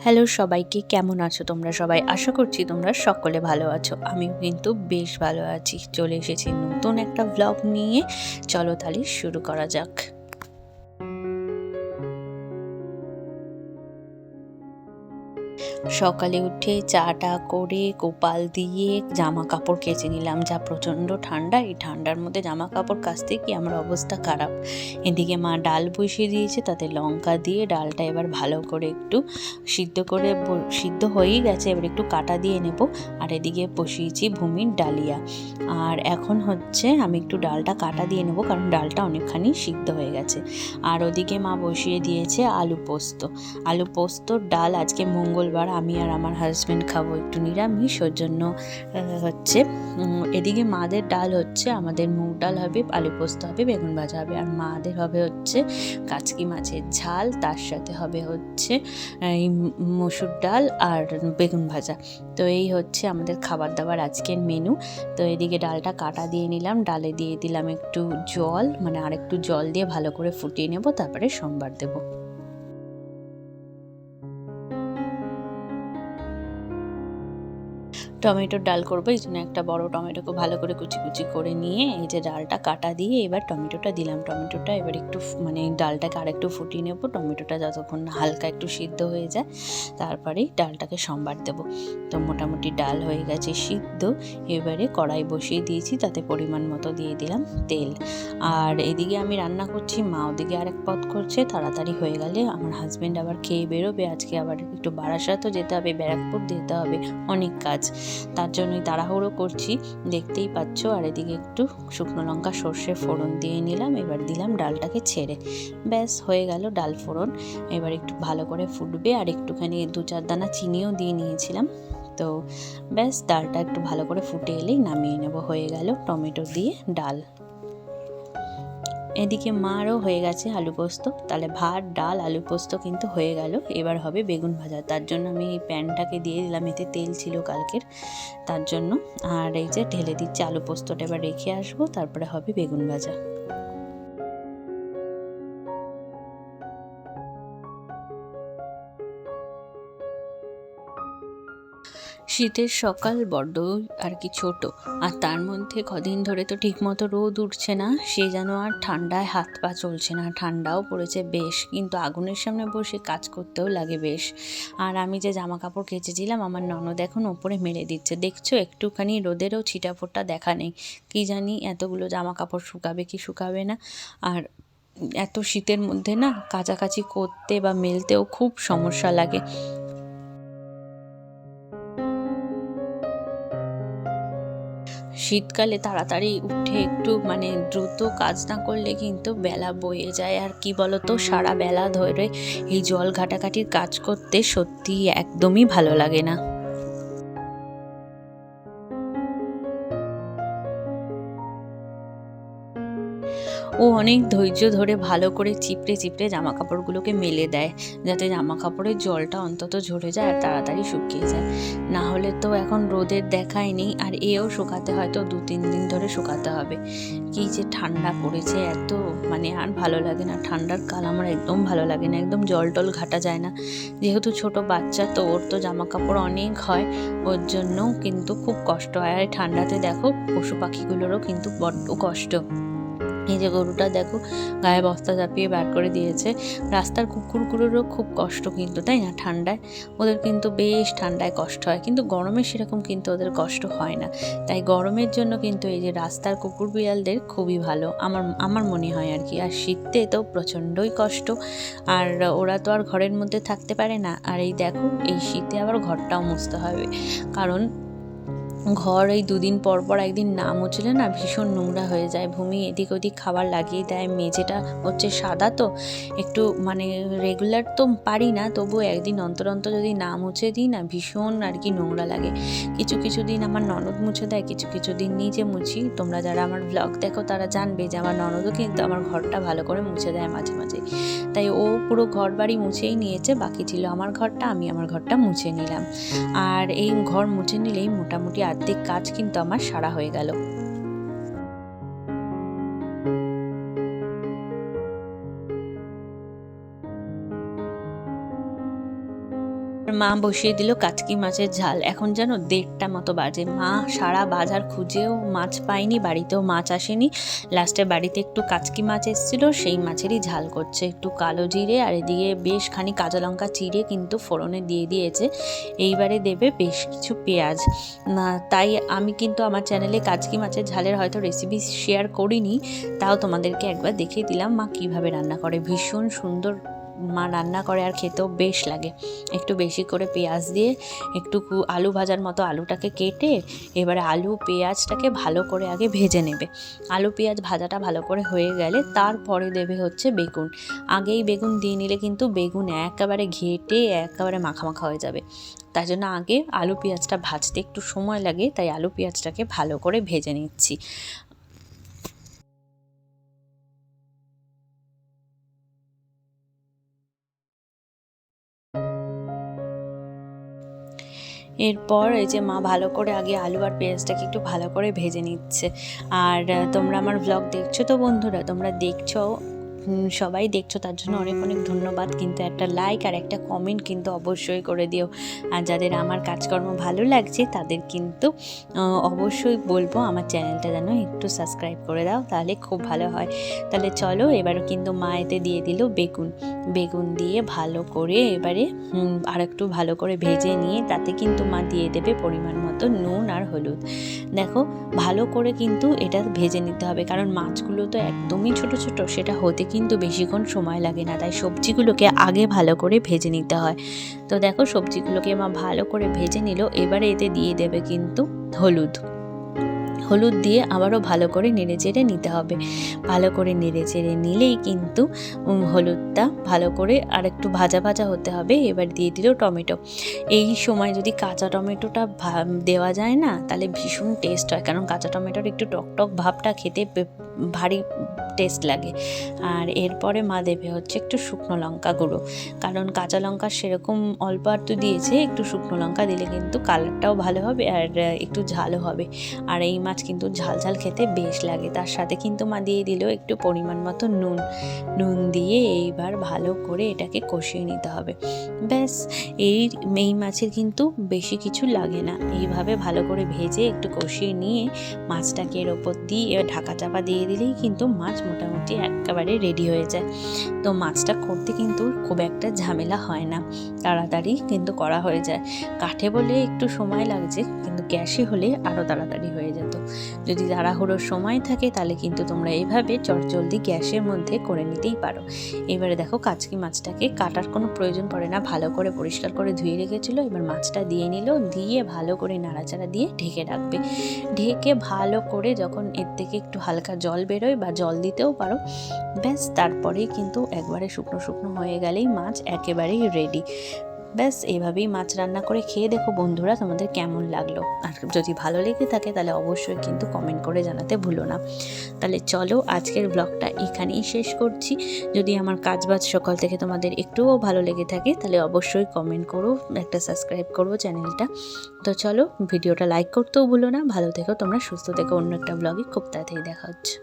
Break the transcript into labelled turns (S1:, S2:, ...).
S1: Hello সবাইকে, কেমন আছো তোমরা সবাই? আশা করছি তোমরা সকলে ভালো আছো। আমি কিন্তু বেশ ভালো আছি। চলে এসেছি নতুন একটা ব্লগ নিয়ে। চলো তাহলে শুরু করা যাক। সকালে উঠে চাটা করে কোপাল দিয়ে জামা কাপড় কেচে নিলাম। যা প্রচণ্ড ঠান্ডা, এই ঠান্ডার মধ্যে জামা কাপড় কাচতে কি আমার অবস্থা খারাপ। এদিকে মা ডাল বসিয়ে দিয়েছে, তাতে লঙ্কা দিয়ে ডালটা এবার ভালো করে একটু সিদ্ধ করে সিদ্ধ হয়েই গেছে। এবার একটু কাটা দিয়ে নেব। আর এদিকে বসিয়েছি ভূমির ডালিয়া। আর এখন হচ্ছে আমি একটু ডালটা কাটা দিয়ে নেব, কারণ ডালটা অনেকখানি সিদ্ধ হয়ে গেছে। আর ওদিকে মা বসিয়ে দিয়েছে আলু পোস্ত। আলু পোস্তর ডাল আজকে মঙ্গলবার আমি আর আমার হাজব্যান্ড খাব একটু নিরামিষ, ওর জন্য হচ্ছে এদিকে মাদের ডাল হচ্ছে, আমাদের মুগ ডাল হবে, আলু পোস্ত হবে, বেগুন ভাজা হবে, আর মাদের হবে হচ্ছে কাচকি মাছের ঝাল, তার সাথে হবে হচ্ছে, এই মসুর ডাল আর বেগুন ভাজা। তো এই হচ্ছে আমাদের খাবার দাবার আজকের মেনু তো এদিকে ডালটা কাটা দিয়ে নিলাম, ডালে দিয়ে দিলাম একটু জল মানে আর একটু জল দিয়ে ভালো করে ফুটিয়ে নেব, তারপরে সোমবার দেবো। টমেটোর ডাল করব, এই জন্য একটা বড় টমেটোকে ভালো করে কুচি কুচি করে নিয়ে এই যে ডালটা কাটা দিয়ে এবার টমেটোটা দিলাম। টমেটোটা এবার একটু মানে ডালটাকে আরেকটু ফুটিয়ে নেব। টমেটোটা যতক্ষণ হালকা একটু সিদ্ধ হয়ে যায়, তারপরেই ডালটাকে সম্বার দেবো। তো মোটামুটি ডাল হয়ে গেছে সিদ্ধ। এবারে কড়াই বসিয়ে দিয়েছি, তাতে পরিমাণ মতো দিয়ে দিলাম তেল। আর এদিকে আমি রান্না করছি, মা ওদিকে আরেক পথ করছে, তাড়াতাড়ি হয়ে গেলে আমার হাজব্যান্ড আবার খেয়ে বেরোবে। আজকে আবার একটু বারাসাতও যেতে হবে, ব্যারাকপুর যেতে হবে, অনেক কাজ। তার জন্যই তাড়াহুড়ো করছি। দেখতেই পাচ্ছ, আর এদিকে একটু শুকনো লঙ্কা সর্ষে ফোড়ন দিয়ে নিলাম, এবার দিলাম ডালটাকে ছেড়ে। ব্যাস, হয়ে গেল ডাল ফোড়ন। এবার একটু ভালো করে ফুটবে, আর একটুখানি দু চার দানা চিনিও দিয়ে নিয়েছিলাম। তো ব্যাস, ডালটা একটু ভালো করে ফুটে এলেই নামিয়ে নেব। হয়ে গেল টমেটো দিয়ে ডাল। এদিকে মারও হয়ে গেছে আলু পোস্ত। তাহলে ভাত, ডাল, আলু পোস্ত কিন্তু হয়ে গেল। এবার হবে বেগুন ভাজা। তার জন্য আমি এই প্যানটাকে দিয়ে দিলাম। এতে তেল ছিল কালকের তার জন্য। আর এই যে ঢেলে দিচ্ছি আলু পোস্তটা। এবার রেখে আসব। তারপরে হবে বেগুন ভাজা। শীতের সকাল বড্ড আর কি ছোট। আর তার মধ্যে কদিন ধরে তো ঠিকমতো রোদ উঠছে না, সে যেন আর ঠান্ডায় হাত পা চলছে না। ঠান্ডাও পড়েছে বেশ, কিন্তু আগুনের সামনে বসে কাজ করতেও লাগে বেশ। আর আমি যে জামা কাপড় কেচেছিলাম, আমার ননদ এখন ওপরে মেরে দিচ্ছে। দেখছ, একটুখানি রোদেরও ছিটাফোটা দেখা নেই। কি জানি এতগুলো জামা কাপড় শুকাবে কি শুকাবে না। আর এত শীতের মধ্যে না, কাচাকাচি করতে বা মেলতেও খুব সমস্যা লাগে। শীতকালে তাড়াতাড়ি উঠে একটু মানে দ্রুত কাজ না করলে কিন্তু বেলা বয়ে যায়। আর কি বলতো, সারা বেলা ধরে এই জল ঘাটাঘাটির কাজ করতে সত্যি একদমই ভালো লাগে না। ও অনেক ধৈর্য ধরে ভালো করে চিপড়ে চিপড়ে জামা কাপড়গুলোকে মেলে দেয়, যাতে জামা কাপড়ের জলটা অন্তত ঝরে যায় আর তাড়াতাড়ি শুকিয়ে যায়। না হলে তো এখন রোদের দেখাই নেই, আর এও শুকাতে হয়তো দু তিন দিন ধরে শুকাতে হবে। কি যে ঠান্ডা পড়েছে, এত মানে আর ভালো লাগে না। ঠান্ডার কাল আমার একদম ভালো লাগে না, একদম জল টল ঘাটা যায় না। যেহেতু ছোট বাচ্চা, তো ওর তো জামা কাপড় অনেক হয়, ওর জন্য কিন্তু খুব কষ্ট হয়। আর ঠান্ডাতে দেখো, পশু পাখিগুলোরও কিন্তু বড্ড কষ্ট। এই যে গরুটা দেখো গায়ে বস্তা চাপিয়ে বার করে দিয়েছে। রাস্তার কুকুরগুলোরও খুব কষ্ট কিন্তু, তাই না? ঠান্ডায়। ওদের কিন্তু বেশ ঠান্ডায় কষ্ট হয়। কিন্তু গরমে সেরকম কিন্তু ওদের কষ্ট হয় না। তাই গরমের জন্য কিন্তু এই যে রাস্তার কুকুর বিড়ালদের খুবই ভালো। আমার আমার মনে হয় আর কি। আর শীতে তো প্রচণ্ডই কষ্ট। আর ওরা তো আর ঘরের মধ্যে থাকতে পারে না। আর এই দেখো, এই শীতে আবার ঘরটাও মুছতে হবে। কারণ ঘর এই দুদিন পর পর একদিন না মুছলে না ভীষণ নোংরা হয়ে যায়। ভূমি এদিক ওদিক খাবার লাগিয়ে দেয়। মেঝেটা হচ্ছে সাদা তো, একটু মানে রেগুলার তো পারি না, তবুও একদিন অন্তর অন্তর যদি না মুছে দিই না ভীষণ আর কি নোংরা লাগে। কিছু কিছু দিন আমার ননদ মুছে দেয়, কিছু কিছু দিন নিজে মুছি। তোমরা যারা আমার ব্লগ দেখো তারা জানবে যে আমার ননদও কিন্তু আমার ঘরটা ভালো করে মুছে দেয় মাঝে মাঝে। তাই ও পুরো ঘর বাড়ি মুছেই নিয়েছে, বাকি ছিল আমার ঘরটা, আমি আমার ঘরটা মুছে নিলাম। আর এই ঘর মুছে নিলেই মোটামুটি আর্ধেক কাজ কিন্তু আমার সারা হয়ে গেল। মা বসিয়ে দিল কাচকি মাছের ঝাল। এখন যেন দেড়টা মতো বাজে। মা সারা বাজার খুঁজেও মাছ পায়নি, বাড়িতেও মাছ আসেনি। লাস্টে বাড়িতে একটু কাচকি মাছ এসেছিল, সেই মাছেরই ঝাল করছে। একটু কালো জিরে আর এদিকে বেশ খানি কাঁচা লঙ্কা চিড়ে কিন্তু ফোড়নে দিয়ে দিয়েছে। এইবারে দেবে বেশ কিছু পেঁয়াজ। তাই আমি কিন্তু আমার চ্যানেলে কাচকি মাছের ঝালের হয়তো রেসিপি শেয়ার করিনি, তাও তোমাদেরকে একবার দেখিয়ে দিলাম মা কীভাবে রান্না করে। ভীষণ সুন্দর মা রান্না করে আর খেতেও বেশ লাগে। একটু বেশি করে পেঁয়াজ দিয়ে একটু আলু ভাজার মতো আলুটাকে কেটে এবারে আলু পেঁয়াজটাকে ভালো করে আগে ভেজে নেবে। আলু পেঁয়াজ ভাজাটা ভালো করে হয়ে গেলে তারপরে দেবে হচ্ছে বেগুন। আগেই বেগুন দিয়ে নিলে কিন্তু বেগুন একেবারে ঘেটে একেবারে মাখা মাখা হয়ে যাবে। তাই জন্য আগে আলু পেঁয়াজটা ভাজতে একটু সময় লাগে, তাই আলু পেঁয়াজটাকে ভালো করে ভেজে নিচ্ছি। এরপর এই যে মা ভালো করে আগে আলু আর পেঁয়াজটাকে একটু ভালো করে ভেজে নিচ্ছে। আর তোমরা আমার ব্লগ দেখছ তো বন্ধুরা? তোমরা দেখছ সবাই দেখছ, তার জন্য অনেক অনেক ধন্যবাদ। কিন্তু একটা লাইক আর একটা কমেন্ট কিন্তু অবশ্যই করে দিও। আর যাদের আমার কাজকর্ম ভালো লাগছে, তাদের কিন্তু অবশ্যই বলব আমার চ্যানেলটা যেন একটু সাবস্ক্রাইব করে দাও, তাহলে খুব ভালো হয়। তাহলে চলো, এবারও কিন্তু মা এতে দিয়ে দিল বেগুন। বেগুন দিয়ে ভালো করে এবারে আর একটু ভালো করে ভেজে নিয়ে, তাতে কিন্তু মা দিয়ে দেবে পরিমাণ মতো নুন আর হলুদ। দেখো, ভালো করে কিন্তু এটা ভেজে নিতে হবে, কারণ মাছগুলো তো একদমই ছোট ছোট, সেটা হতে কিন্তু বেশিক্ষণ সময় লাগে না, তাই সবজিগুলোকে আগে ভালো করে ভেজে নিতে হয়। তো দেখো সবজিগুলোকে মা ভালো করে ভেজে নিল, এবারে এতে দিয়ে দেবে কিন্তু হলুদ। হলুদ দিয়ে আবারও ভালো করে নেড়ে চেড়ে নিতে হবে। ভালো করে নেড়ে চেড়ে নিলেই কিন্তু হলুদটা ভালো করে আর একটু ভাজা ভাজা হতে হবে। এবার দিয়ে দিল টমেটো। এই সময় যদি কাঁচা টমেটোটা দেওয়া যায় না, তাহলে ভীষণ টেস্ট হয়। কারণ কাঁচা টমেটোর একটু টক টক ভাবটা খেতে ভারী টেস্ট লাগে। আর এরপরে মা দেবে হচ্ছে একটু শুকনো লঙ্কা গুঁড়ো। কারণ কাঁচা লঙ্কা সেরকম অল্প একটু দিয়েছে, একটু শুকনো লঙ্কা দিলে কিন্তু কালারটাও ভালো হবে আর, একটু ঝালও হবে। আর এই মাছ কিন্তু ঝাল ঝাল খেতে বেশ লাগে। তার সাথে কিন্তু মা দিয়ে দিল একটু পরিমাণ মতো নুন। নুন দিয়ে এইবার ভালো করে এটাকে কষিয়ে নিতে হবে। ব্যাস, এই এই মাছের কিন্তু বেশি কিছু লাগে না। এইভাবে ভালো করে ভেজে একটু কষিয়ে নিয়ে মাছটাকে এর ওপর দিয়ে ঢাকা চাপা দিয়ে দিলেই কিন্তু মাছ মোটামুটি একেবারে রেডি হয়ে যায়। তো মাছটা করতে কিন্তু খুব একটা ঝামেলা হয় না। তাড়াতাড়ি কিন্তু করা হয়ে যায়। কাঠে বলে একটু সময় লাগছে, কিন্তু গ্যাসে হলে আরও তাড়াতাড়ি হয়ে যেত। যদি তাড়াহুড়োর সময় থাকে, তাহলে কিন্তু তোমরা এইভাবে চটজলদি গ্যাসের মধ্যে করে নিতেই পারো। এবারে দেখো কাচকি মাছটাকে কাটার কোনো প্রয়োজন পড়ে না। ভালো করে পরিষ্কার করে ধুয়ে রেখেছিলো, এবার মাছটা দিয়ে নিল, দিয়ে ভালো করে নাড়াচাড়া দিয়ে ঢেকে রাখবে। ঢেকে ভালো করে যখন এর থেকে একটু হালকা জল বেরোয় বা জল দিতেও পারো, ব্যাস তারপরেই কিন্তু একবারে শুকনো শুকনো হয়ে গেলেই মাছ একেবারেই রেডি ব্যাস এইভাবেই মাছ রান্না করে খেয়ে দেখো বন্ধুরা তোমাদের কেমন লাগল। আর যদি ভালো লেগে থাকে তাহলে অবশ্যই কিন্তু কমেন্ট করে জানাতে ভুলো না। তাহলে চলো আজকের ব্লগটা এখানেই শেষ করছি। যদি আমার কাজবাজ সকাল থেকে তোমাদের একটুও ভালো লেগে থাকে তাহলে অবশ্যই কমেন্ট করো, একটা সাবস্ক্রাইব করো চ্যানেলটা। তো চলো, ভিডিওটা লাইক করতেও ভুলো না, ভালো থেকো, তোমরা সুস্থ থেকো, অন্য একটা ব্লগে খুব তাড়াতাড়ি দেখা হচ্ছে।